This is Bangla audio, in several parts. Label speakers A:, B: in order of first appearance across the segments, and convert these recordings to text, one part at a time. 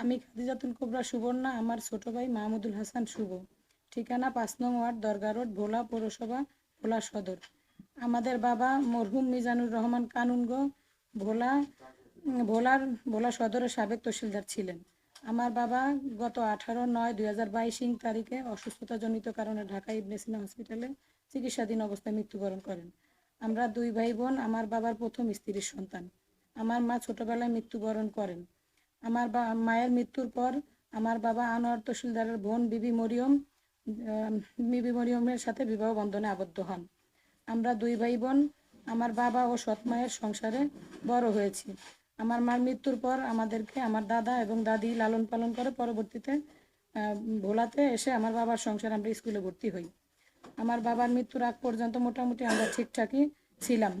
A: আমি খাদিজাতুল কোবরা সুবর্ণা, আমার ছোট ভাই মাহমুদুল হাসান শুভ। ঠিকানা পাঁচ নং ওয়ার্ড, দরগা রোড, ভোলা পৌরসভা, ভোলা সদর। আমাদের বাবা মরহুম মিজানুর রহমান কানুনগ, ভোলা, ভোলার, ভোলা সদরের সাবেক তহসিলদার ছিলেন। আমার বাবা গত আঠারো নয় দুই হাজার বাইশ তারিখে অসুস্থতাজনিত কারণে ঢাকা ইবনে সিনা হসপিটালে চিকিৎসাধীন অবস্থায় মৃত্যুবরণ করেন। আমরা দুই ভাই বোন, আমার বাবার প্রথম স্ত্রীর সন্তান। আমার মা ছোটবেলায় মৃত্যুবরণ করেন। আমার মায়ের মৃত্যুর পর আমার বাবা আনোয়ার তহসিলদারের বোন বিবি মরিয়ম বিবি মরিয়মের সাথে বিবাহ বন্ধনে আবদ্ধ হন। আমরা দুই ভাই বোন আমার বাবা ও সৎ মায়ের সংসারে বড় হয়েছি। আমার মার মৃত্যুর পর আমাদেরকে আমার দাদা এবং দাদি লালন পালন করে পরবর্তীতে ভোলাতে এসে আমার বাবার সংসারে আমরা স্কুলে ভর্তি হই। আমার বাবার মৃত্যুর আগ পর্যন্ত মোটামুটি আমরা ঠিকঠাকই ছিলাম।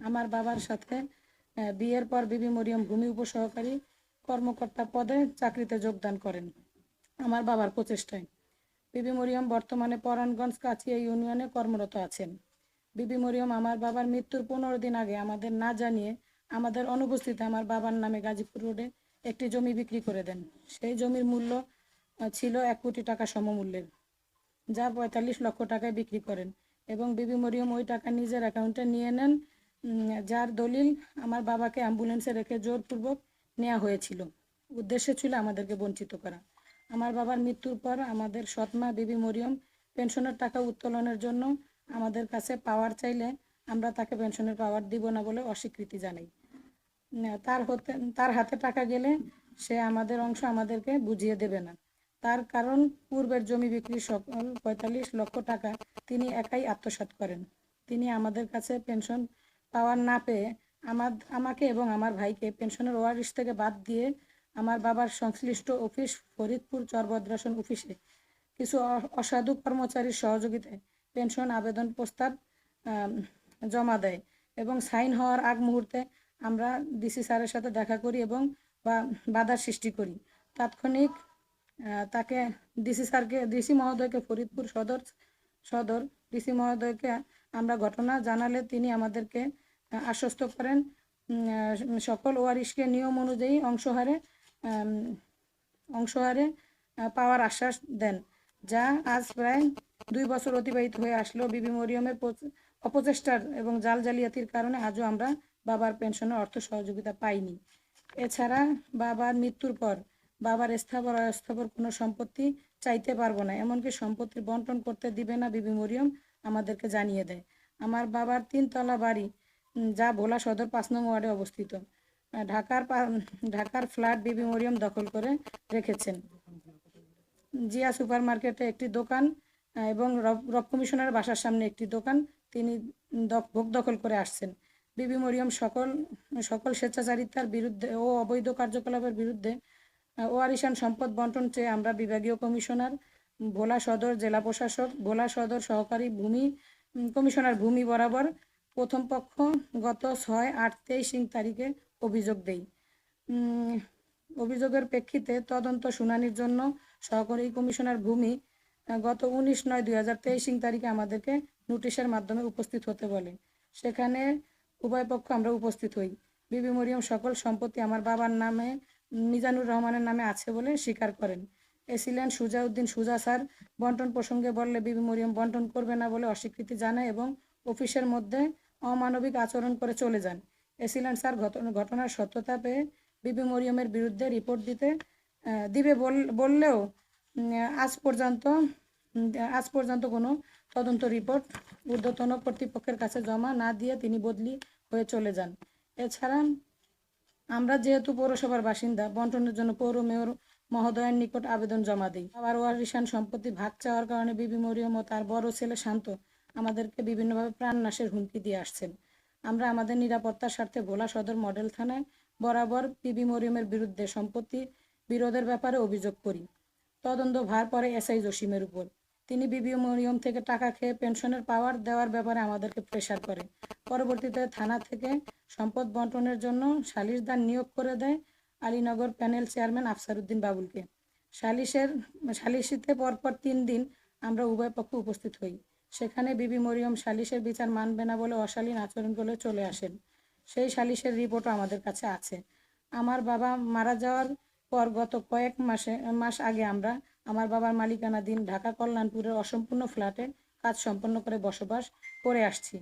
A: আমার বাবার সাথে বিয়ের পর বিবি মরিয়ম ভূমি উপসহকারী কর্মকর্তা পদে চাকরিতে যোগদান করেন আমার বাবার প্রচেষ্টায়। বিবি মরিয়ম বর্তমানে পরাণগঞ্জ কাছিয়া ইউনিয়নে কর্মরত আছেন। বিবি মরিয়ম আমার বাবার মৃত্যুর পনেরো দিন আগে আমাদের না জানিয়ে আমাদের অনুপস্থিতিতে আমার বাবার নামে গাজীপুর রোডে একটি জমি বিক্রি করে দেন। সেই জমির মূল্য ছিল এক কোটি টাকা সমমূল্যের, যা পঁয়তাল্লিশ লক্ষ টাকায় বিক্রি করেন এবং বিবি মরিয়ম ওই টাকা নিজের অ্যাকাউন্টে নিয়ে নেন যার দলিল আমার বাবাকে অ্যাম্বুলেন্সে রেখে জোরপূর্বক নেওয়া হয়েছিল। উদ্দেশ্য ছিল আমাদেরকে বঞ্চিত করা। আমার বাবার মৃত্যুর পর আমাদের সৎমা বিবি মরিয়ম পেনশনের টাকা উত্তোলনের জন্য আমাদের কাছে পাওয়ার চাইলে আমরা তাকে পেনশনের পাওয়ার দিব না বলে অস্বীকৃতি জানাই। তার হতে, তার হাতে টাকা গেলে সে আমাদের অংশ আমাদেরকে বুঝিয়ে দেবে না। তার কারণ পূর্বের জমি বিক্রির সকল পঁয়তাল্লিশ লক্ষ টাকা তিনি একাই আত্মসাৎ করেন। তিনি আমাদের কাছে পেনশন পাওয়ার না পেয়ে আমার, আমাকে এবং আমার ভাইকে পেনশনের ওয়ারিশ থেকে বাদ দিয়ে আমার বাবার সংশ্লিষ্ট অফিস ফরিদপুর চরভদ্রাসন অফিসে কিছু অসাধু কর্মচারীর সহযোগিতায় পেনশন আবেদন প্রস্তাব জমা দেয় এবং সাইন হওয়ার আগ মুহূর্তে আমরা ডিসি স্যারের সাথে দেখা করি এবং বা বাধার সৃষ্টি করি। তাৎক্ষণিক তাকে ডিসি স্যারকে, ডিসি মহোদয়কে ফরিদপুর সদর সদর ডিসি মহোদয়কে আমরা ঘটনা জানালে তিনি আমাদেরকে আশ্বস্ত করেন সকল ওয়ারিশকে নিয়ম অনুযায়ী অংশহারে অংশহারে পাওয়ার আশ্বাস দেন, যা আজ প্রায় দুই বছর অতিবাহিত হয়ে আসলেও বিবি মরিয়মের অপচেষ্টার এবং জাল জালিয়াতির কারণে আজও আমরা বাবার পেনশনের অর্থ সহযোগিতা পাইনি। এছাড়া বাবার মৃত্যুর পর বাবার স্থাবর, অস্থাবর কোনো সম্পত্তি চাইতে পারব না, এমনকি সম্পত্তির বন্টন করতে দিবে না বিবি মরিয়ম আমাদেরকে জানিয়ে দেয়। আমার বাবার তিনতলা বাড়ি যা ভোলা সদর পাঁচ নং ওয়ার্ডে অবস্থিত। ঢাকার ঢাকার ফ্ল্যাট বিবি মরিয়ম দখল করে রেখেছেন। জিয়া সুপার মার্কেটে একটি দোকান এবং রব- কমিশনার বাসার সামনে একটি দোকান, তিনি ভোগ দখল করে আসছেন। বিবি মরিয়ম সকল সকল স্বেচ্ছাচারিতার বিরুদ্ধে ও অবৈধ কার্যকলাপের বিরুদ্ধে ওয়ারিশান সম্পদ বন্টন চেয়ে আমরা বিভাগীয় কমিশনার, ভোলা সদর জেলা প্রশাসক, ভোলা সদর সহকারী ভূমি কমিশনার ভূমি বরাবর প্রথম পক্ষ গত ছয় আট তেইশ তারিখে অভিযোগ দেই। অভিযোগের প্রেক্ষিতে তদন্ত শুনানির জন্য সহকারী কমিশনার ভূমি গত উনিশ নয় দুই হাজার তেইশ তারিখে আমাদেরকে নোটিশের মাধ্যমে উপস্থিত হতে বলে সেখানে উভয় পক্ষ আমরা উপস্থিত হই। বিবি মরিয়ম সকল সম্পত্তি আমার বাবার নামে, মিজানুর রহমানের নামে আছে বলে স্বীকার করেন। এ ছিলেন সুজাউদ্দিন সুজা স্যার। বন্টন প্রসঙ্গে বললে, বিবি মরিয়ম বন্টন করবে না বলে অস্বীকৃতি জানায় এবং অফিসের মধ্যে অমানবিক আচরণ করে চলে যান। এ ছিলেন স্যার ঘটনা, ঘটনার সত্যতা পেয়ে বিবি মরিয়মের বিরুদ্ধে রিপোর্ট দিতে দিবে বল- বললেও আজ পর্যন্ত আজ পর্যন্ত কোনো তদন্ত রিপোর্ট ঊর্ধ্বতন কর্তৃপক্ষের কাছে জমা না দিয়ে তিনি বদলি হয়ে চলে যান। এছাড়া আমরা যেহেতু পৌরসভার বাসিন্দা, বন্টনের জন্য পৌর মেয়র মহোদয়ের নিকট আবেদন জমা দিই। আবার ওয়ারিশান সম্পত্তি ভাগ চাওয়ার কারণে বিবি মরিয়ম ও তার বড় ছেলে শান্ত আমাদেরকে বিভিন্নভাবে প্রাণনাশের হুমকি দিয়ে আসছেন। আমরা আমাদের নিরাপত্তার স্বার্থে ভোলা সদর মডেল থানায় বরাবর বিবি মরিয়মের বিরুদ্ধে সম্পত্তি বিরোধের ব্যাপারে অভিযোগ করি। তদন্ত ভার পরে এসআই জসিমের উপর। তিনি বিবি মরিয়ম থেকে টাকা খেয়ে পেনশনের পাওয়ার দেওয়ার ব্যাপারে আমাদেরকে প্রেশার করে পরবর্তীতে থানা থেকে সম্পদ বন্টনের জন্য সালিশদার নিয়োগ করে দেয় আলীনগর প্যানেল চেয়ারম্যান আফসারউদ্দিন বাবুলকে। সালিশের, সালিশিতে পরপর তিন দিন আমরা উভয় পক্ষ উপস্থিত হই। সেখানে বিবি মরিয়ম সালিশের বিচার মানবে না বলে অশালীন আচরণ করে চলে আসেন। সেই সালিশের রিপোর্টও আমাদের কাছে আছে। আমার বাবা মারা যাওয়ার পর গত কয়েক মাসে, মাস আগে আমরা আমার বাবার মালিকানাধীন ঢাকা কল্যাণপুরের অসম্পূর্ণ ফ্ল্যাটে কাজ সম্পন্ন করে বসবাস করে আসছি।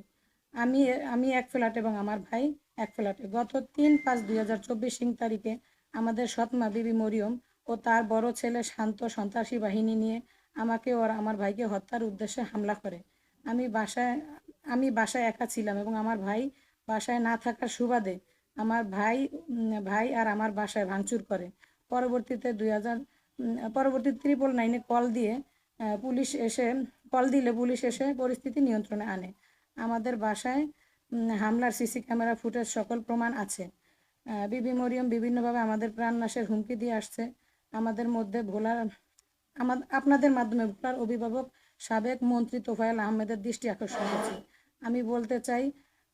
A: আমি আমি এক ফ্ল্যাট এবং আমার ভাই এক ফ্ল্যাটে। গত তিন পাঁচ দুই হাজার চব্বিশ সিং তারিখে আমাদের সৎমা, বিবি মরিয়ম ও তার বড় ছেলে শান্ত সন্ত্রাসী বাহিনী নিয়ে আমাকে ওর, আমার ভাইকে হত্যার উদ্দেশ্যে হামলা করে। আমি বাসায় আমি বাসায় একা ছিলাম এবং আমার ভাই বাসায় না থাকার সুবাদে আমার ভাই ভাই আর আমার বাসায় ভাঙচুর করে। পরবর্তীতে দুই হাজার, পরবর্তী ত্রিপল নাইনে কল দিয়ে পুলিশ এসে, কল দিলে পুলিশ এসে পরিস্থিতি নিয়ন্ত্রণে আনে। আমাদের বাসায় হামলার সিসি ক্যামেরা ফুটেজ সকল প্রমাণ আছে। বিবি মরিয়ম বিভিন্নভাবে আমাদের প্রাণনাশের হুমকি দিয়ে আসছে। আমাদের মধ্যে ভোলার আপনাদের মাধ্যমে ভোলার অভিভাবক সাবেক মন্ত্রী তোফায়েল আহমেদের দৃষ্টি আকর্ষণ করছি। আমি বলতে চাই,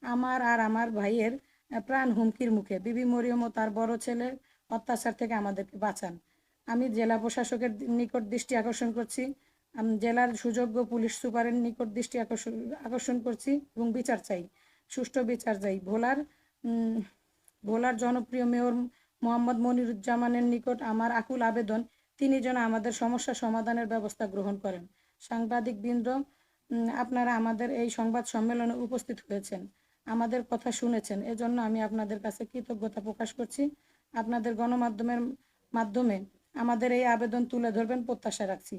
A: আমার আর আমার ভাইয়ের প্রাণ হুমকির মুখে বিবি মরিয়ম ও তার বড় ছেলের অত্যাচার থেকে আমাদেরকে বাঁচান। আমি জেলা প্রশাসকের নিকট দৃষ্টি আকর্ষণ করছি জেলার সুযোগ্য পুলিশ সুপারের নিকট দৃষ্টি আকর্ষণ আকর্ষণ করছি এবং বিচার চাই, সুষ্ঠু বিচার চাই। ভোলার ভোলার জনপ্রিয় মেয়র মোহাম্মদ মনিরুজ্জামানের নিকট আমার আকুল আবেদন তিনি যেন আমাদের সমস্যা সমাধানের ব্যবস্থা গ্রহণ করেন। সাংবাদিক বৃন্দ আপনারা আমাদের এই সংবাদ সম্মেলনে উপস্থিত হয়েছেন। আমাদের কথা শুনেছেন। এজন্য আমি আপনাদের কাছে কৃতজ্ঞতা প্রকাশ করছি। আপনাদের গণমাধ্যমের মাধ্যমে আমাদের এই আবেদন তুলে ধরবেন, প্রত্যাশা রাখছি।